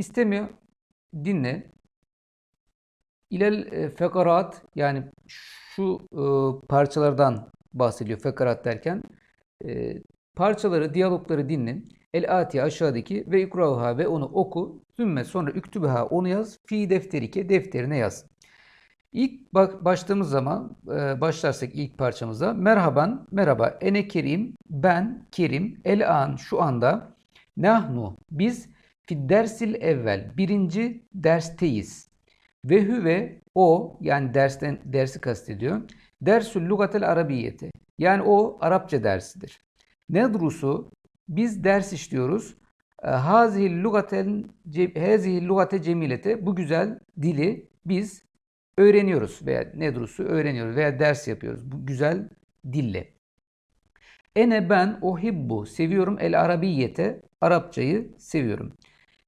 İstemiyor. Dinle. İlel e, fekarat yani şu e, parçalardan bahsediyor fekarat derken e, parçaları, diyalogları dinle. El ati aşağıdaki ve ikraha ve onu oku. Sümme sonra üktübeha onu yaz. Fi defterike defterine yaz. İlk bak başladığımız zaman e, başlarsak ilk parçamıza merhaban merhaba ene kerim ben kerim el an şu anda nahnu biz fi dersil evvel birinci dersteyiz ve hüve o yani dersten dersi kastediyor dersül lugatel arabiyeti yani o Arapça dersidir. Nedrusu biz ders işliyoruz. E, Hazihil lugaten hazihil lugate cemilete bu güzel dili biz öğreniyoruz veya nedrusu öğreniyoruz veya ders yapıyoruz bu güzel dille. Ene ben ohibbu seviyorum el arabiyete Arapçayı seviyorum.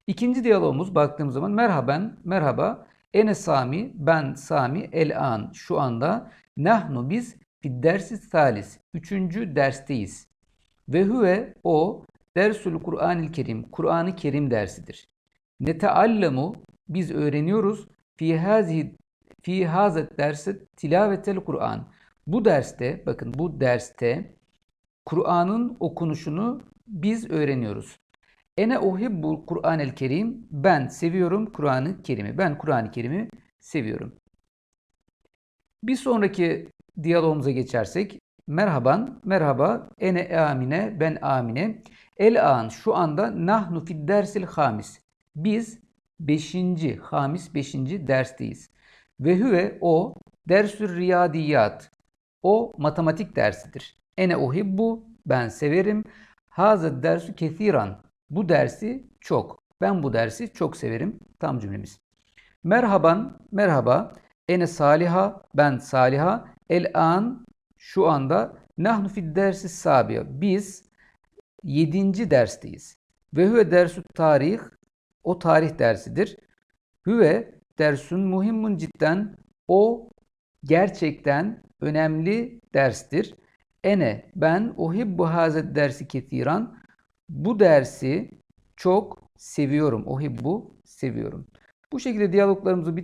İkinci diyalogumuz baktığımız zaman merhaben merhaba ene Sami ben Sami el an şu anda nahnu biz fi dersi salis üçüncü dersteyiz. Ve huve o dersul Kur'anil Kerim Kur'an-ı Kerim dersidir. Neteallemu biz öğreniyoruz fi hazihi fi hazet dersi tilavetel Kur'an. Bu derste bakın bu derste Kur'an'ın okunuşunu biz öğreniyoruz. Ene uhibbu Kur'anel Kerim. Ben seviyorum Kur'an-ı Kerim'i. Ben Kur'an-ı Kerim'i seviyorum. Bir sonraki diyalogumuza geçersek. Merhaban, merhaba. Ene Amine, ben Amine. El an şu anda nahnu fid dersil hamis. Biz 5. hamis 5. dersteyiz. Ve hüve o dersür riyadiyat. O matematik dersidir. Ene uhibbu ben severim. Hazı dersu kethiran. Bu dersi çok. Ben bu dersi çok severim. Tam cümlemiz. Merhaban, merhaba. Ene saliha, ben saliha. El an, şu anda. Nahnu fid dersi sabiya. Biz 7. dersteyiz. Ve hüve dersü tarih, o tarih dersidir. Hüve dersun muhimmun cidden, o gerçekten önemli derstir. Ene, ben uhibbu hazet dersi ketiran, bu dersi çok seviyorum. Uhibbu, seviyorum. Bu şekilde diyaloglarımızı bitir.